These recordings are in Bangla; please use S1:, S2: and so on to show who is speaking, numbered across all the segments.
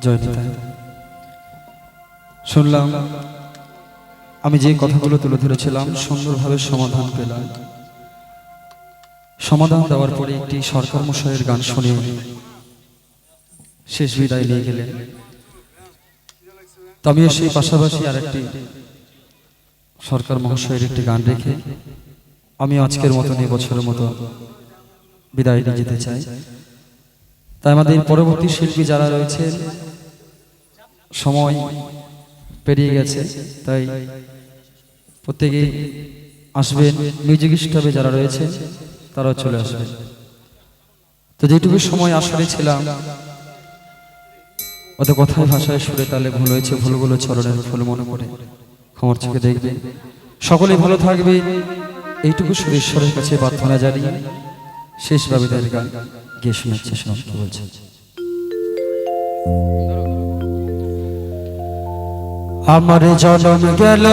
S1: জয় নিতাই শুনলাম, আমি যে কথাগুলো তুলে ধরেছিলাম, সুন্দরভাবে সমাধান পেলাম। সমাধান দেওয়ার পরে একটি সরকার মশাইয়ের গান শুনে শেষ বিদায় নিয়ে গেলেন। তো আমিও সেই পাশাপাশি আর একটি সরকার মহাশয়ের একটি গান রেখে আমি আজকের মতন এই বছরের মতো বিদায় নিয়ে যেতে চাই। তাই আমাদের পরবর্তী শিল্পী যারা রয়েছে, সময় পেরিয়ে গেছে, তাই প্রত্যেকেই আসবেন মিউজিক স্টাফে যারা রয়েছে, তারাও চলে আসবেন। তো যেটুকু সময় আসলে ছিলাম, অত কথায় ভাষায় সুরে তালে ভুল হয়েছে, ভুলগুলো চরণের ফুল মনে করে ক্ষমার চোখে দেখবে সকলেই ভালো থাকবে এইটুকু সুর ঈশ্বরের কাছে প্রার্থনা জানিয়ে শেষ বাবিদার গান। গিয়ে শোনাচ্ছে কি বলছে? আমার জনম গেল।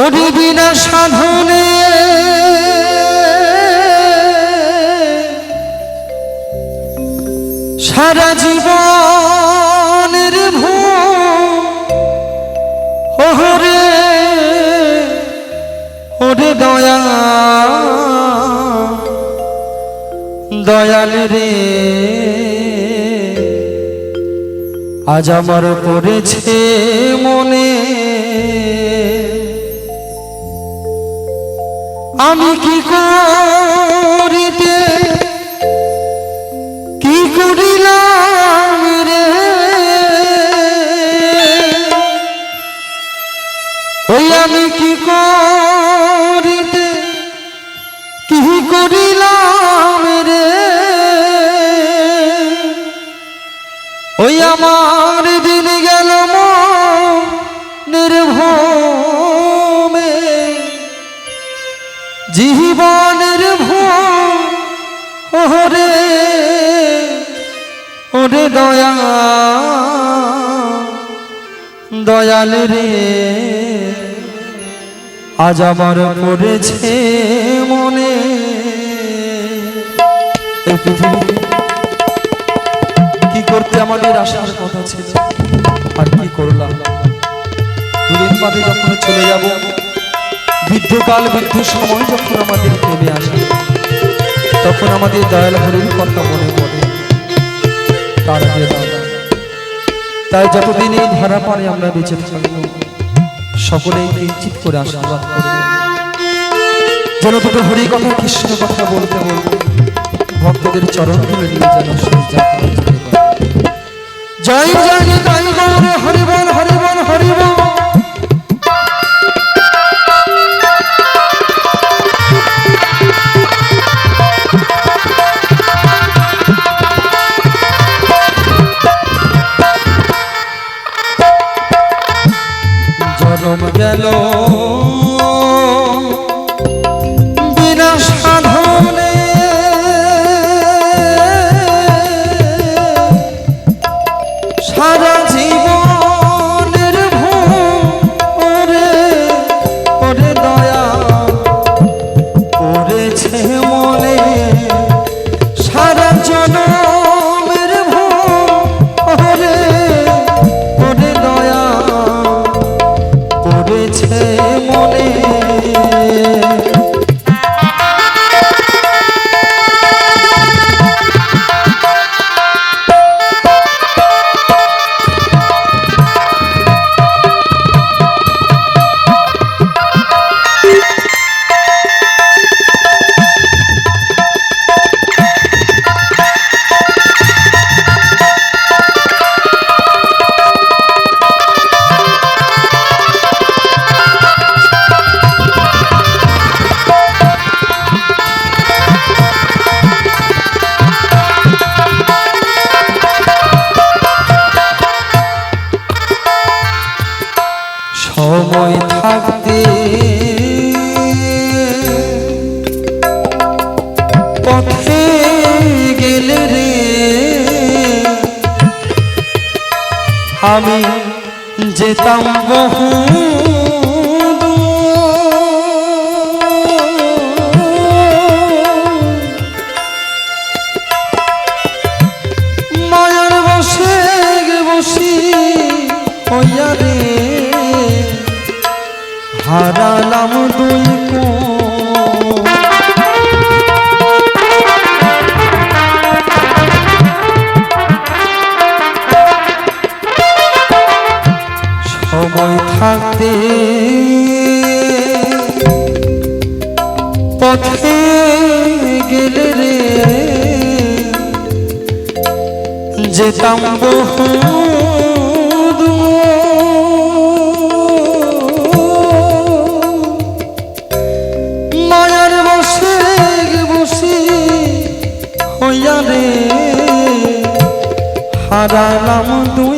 S1: ওরে সাধনে। সারা জীবনের দয়াল রে। আজ আমার পড়েছে আমার দিন গেল নির্ভমে। জীবনের ভোরে ওরে দয়া, দয়াল রে। আজ আমার পড়েছে মনে, এই করতে আমাদের আসার কথা ছিল। আর কি করলাম? দুদিন বাদে যখন চলে যাব বৃদ্ধকাল বৃদ্ধ সময় যখন আমাদের নেমে আসে, তখন আমাদের দয়াল হরির কথা মনে পড়ে। তার আগে তাই যতদিন এই ধারা পারে আমরা বেঁচে থাকব, সকলেই কিঞ্চিত করে আশীর্বাদ করবে। যেন দুটো হরি কথা কৃষ্ণ কথা বলতে বলতে ভক্তদের চরণ ধরে নিয়ে যেন পারে। জয় জয় জয় গৌর হরিবল হরিবল হরিবল। জনম গেল আমি যেতাম বহু থাকতে পথে গেলে রে যেতাম বহু মায়ার বসে হইয়া রে দু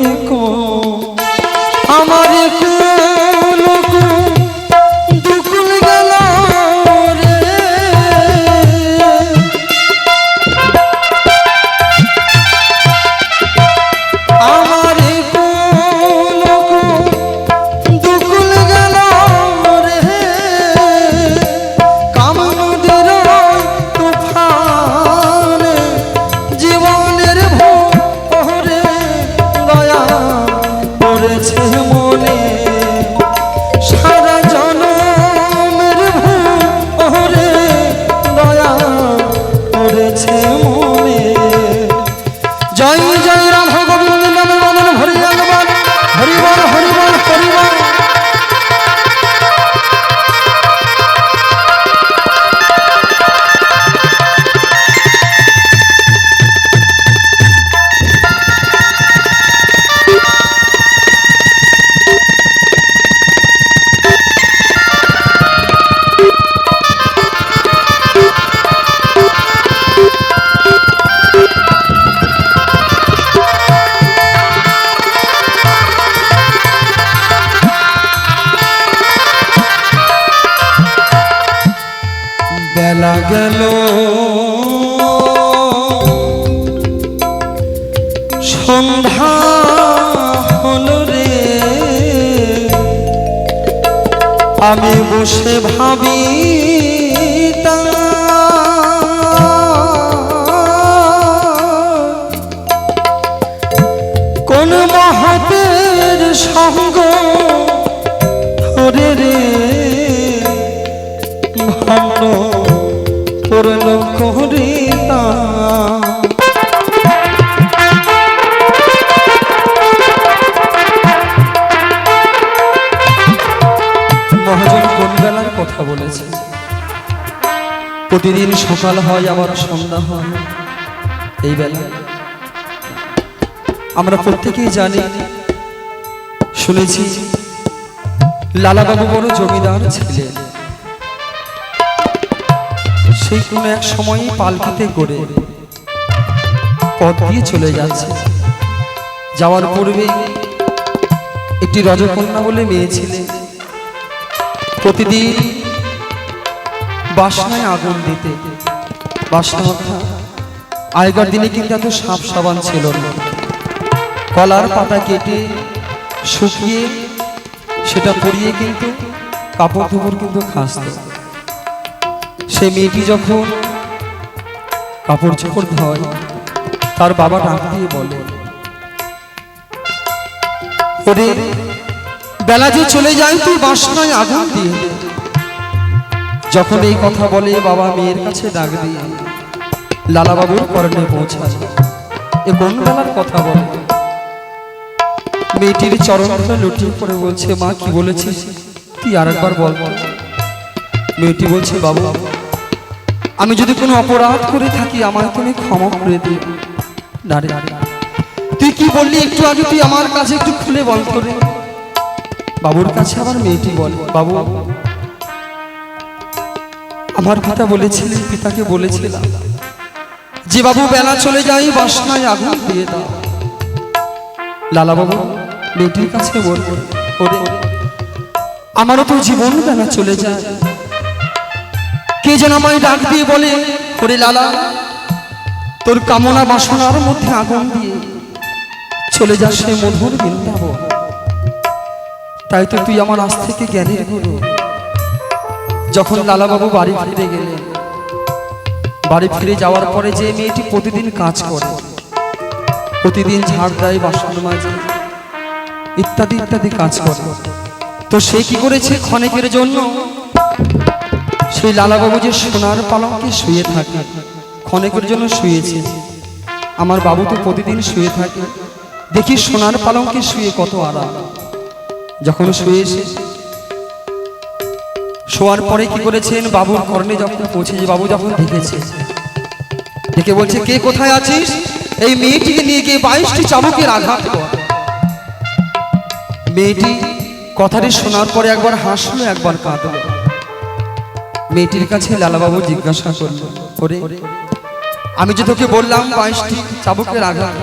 S1: রাধা গোবিন্দ গেল। সন্ধ্যা হলো রে। আমি বসে ভাবি কোন মহাতের সঙ্গ প্রতিদিন সকাল হয় আবার সন্ধ্যা হয়। এই বেলা। আমরা প্রত্যেকেই জানি, শুনেছি, লালাবাবু বড় জমিদার ছিলেন। সেই কোনো এক সময় পালকিতে করে পথ দিয়ে চলে যাচ্ছে। যাওয়ার পূর্বে একটি রজকন্যা বলে মেয়ে ছিলেন। প্রতিদিন বাসনায় আগুন দিতে। বাসনা আগেকার দিনে কিন্তু এত সাপ সাবান ছিল না। কলার পাতা কেটে শুকিয়ে সেটা পরিয়ে কিন্তু কাপড় ধোপড় কিন্তু খাসত। সে মেয়েটি যখন কাপড় চোপড় ধয়, তার বাবা ডাক দিয়ে বলে, ওরে, বেলা যে চলে যায় তুই বাসনায় আগুন দিয়ে। যখন এই কথা বলে বাবা মেয়ের কাছে ডাক দিয়ে লালাবাবুর কর্ণে পৌঁছায়। এ কোন বেলার কথা বলে? মেয়েটির চরণ ধরে লুটিয়ে পড়ে বলছে, মা, কি বলেছিস? তুই আরেকবার বল। মেয়েটি বলছে, বাবু, আমি যদি কোনো অপরাধ করে থাকি আমার তুমি ক্ষমা করে দিও। রে, তুই কি বললি? একটু আগে তুই আমার কাছে একটু খুলে বল করে। বাবুর কাছে আবার মেয়েটি বল, বাবু আমার পিতা বলেছিলেন, পিতাকে বলেছিলাম, যে বাবু বেলা চলে যাই বাসনায় আগুন দিয়ে দাও। লালা বাবু মেয়েটির কাছে বলব ওরে, আমারও তো জীবন বেলা চলে যায়। কে যেন আমায় ডাক দিয়ে বলে, ওরে লালা, তোর কামনা বাসনার মধ্যে আগুন দিয়ে চলে যা সে মধুর বৃন্দাবন। তাই তো তুই আমার আজ থেকে জ্ঞানের গুরু। যখন লালাবাবু বাড়ি ফিরে গেলেন বাড়ি ফিরে যাওয়ার পরে যে মেয়েটি প্রতিদিন কাজ করে প্রতিদিন ঝাড় দেয় বাসন মাঝে ইত্যাদি ইত্যাদি কাজ করে। তো সে কি করেছে? ক্ষণিকের জন্য? সেই লালাবাবু যে সোনার পালঙ্কে শুয়ে থাকে ক্ষণিকের জন্য শুয়েছে। আমার বাবু তো প্রতিদিন শুয়ে থাকে। দেখি সোনার পালঙ্কে শুয়ে কত আরাম। যখন শুয়ে এসে শোয়ার পরে কি করেছেন? বাবুর কর্ণে যখন পৌঁছেছে, বাবু যখন দেখেছে দেখে বলছে, কে কোথায় আছিস? এই মেয়েটিকে নিয়ে গিয়ে বাইশটি চাবুকের আঘাত মেয়েটি কথাটি শোনার পরে একবার হাসলো, একবার কাঁদলো। মেয়েটির কাছে লালাবাবু জিজ্ঞাসা করল, ওরে, আমি যে তোকে বললাম বাইশটি চাবুকের আঘাত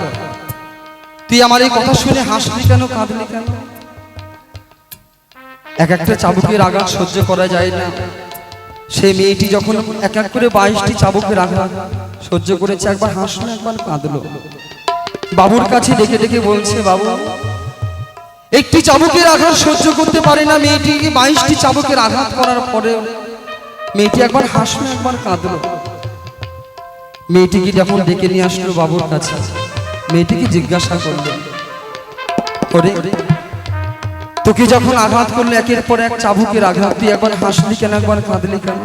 S1: তুই আমার এই কথা শুনে হাসলি কেন, কাঁদলি কেন? এক একটা চাবুকের আঘাত সহ্য করা যায় না। সেই মেয়েটি যখন এক এক করে বাইশটি চাবুকের আঘাত সহ্য করেছে, একবার হাসলো, একবার কাঁদলো। বাবুর কাছে ডেকে ডেকে বলছে, বাবু, একটি চাবুকের আঘাত সহ্য করতে পারে না মেয়েটি। বাইশটি চাবুকের আঘাত করার পরে মেয়েটি একবার হাসলো, একবার কাঁদলো। মেয়েটিকে যখন ডেকে নিয়ে আসলো বাবুর কাছে, মেয়েটিকে জিজ্ঞাসা করল করে তোকে যখন আঘাত করল একের পর এক চাবুকের আঘাত তুই একবার হাসলি কেন, একবার কাঁদলি কেন?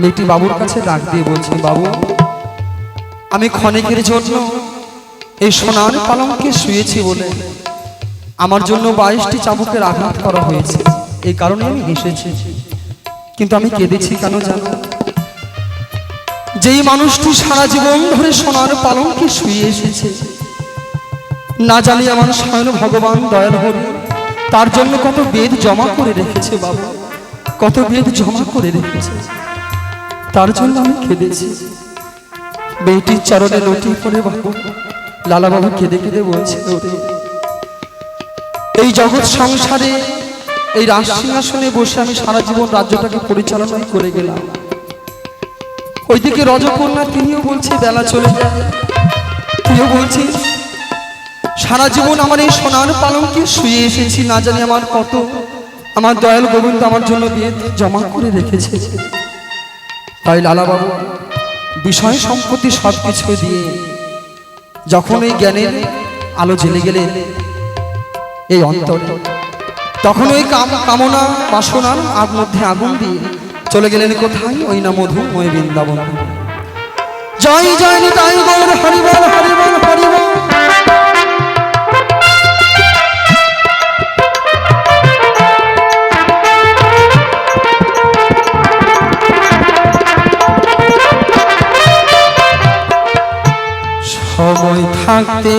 S1: মেয়েটি বাবুর কাছে ডাক দিয়ে বলছে, বাবু, আমি ক্ষণিকের জন্য এই সোনার পালঙ্কে শুয়েছি বলে আমার জন্য বাইশটি চাবুকের আঘাত করা হয়েছে। এই কারণে আমি হেসেছি। কিন্তু আমি কেঁদেছি কেন জানো? যেই মানুষটি সারা জীবন ধরে সোনার পালঙ্কে শুয়ে এসেছে, না জানি আমার স্বয়ং ভগবান দয়াল হরি তার জন্য কত বেদ জমা করে রেখেছে বাবা। কত বেদ জমা করে রেখেছে। তার জন্য আমি কেঁদেছি। মেয়েটির চরণে লটি করে বাবু। লালা বাবু কেঁদে কেঁদে বলছে এই জগৎ সংসারে, এই রাজ সিংহাসনে বসে আমি সারা জীবন রাজ্যটাকে পরিচালনা করে গেলাম। ওইদিকে রজকন্যা তিনিও বলছে, বেলা চলে যায়। তুইও বলছিস সারা জীবন আমার এই সোনার পালঙ্কে শুয়ে এসেছি, না জানি আমার কত। আমার দয়াল গোবিন্দ আমার জন্য বেদ জমা করে রেখেছে। তাই লালা বাবু, বিষয় সম্পত্তি সব কিছু দিয়ে যখন ওই জ্ঞানের আলো জ্বেলে গেলে এই অন্তরে, তখন ওই কাম- কামনা বাসনার আগ মধ্যে আগুন দিয়ে চলে গেলেন কোথায়? ওই না মধু মধুময় বৃন্দাবন। জয় জয় নিতাই গৌর হরিবল হরিবল হরিবল সময় থাকতে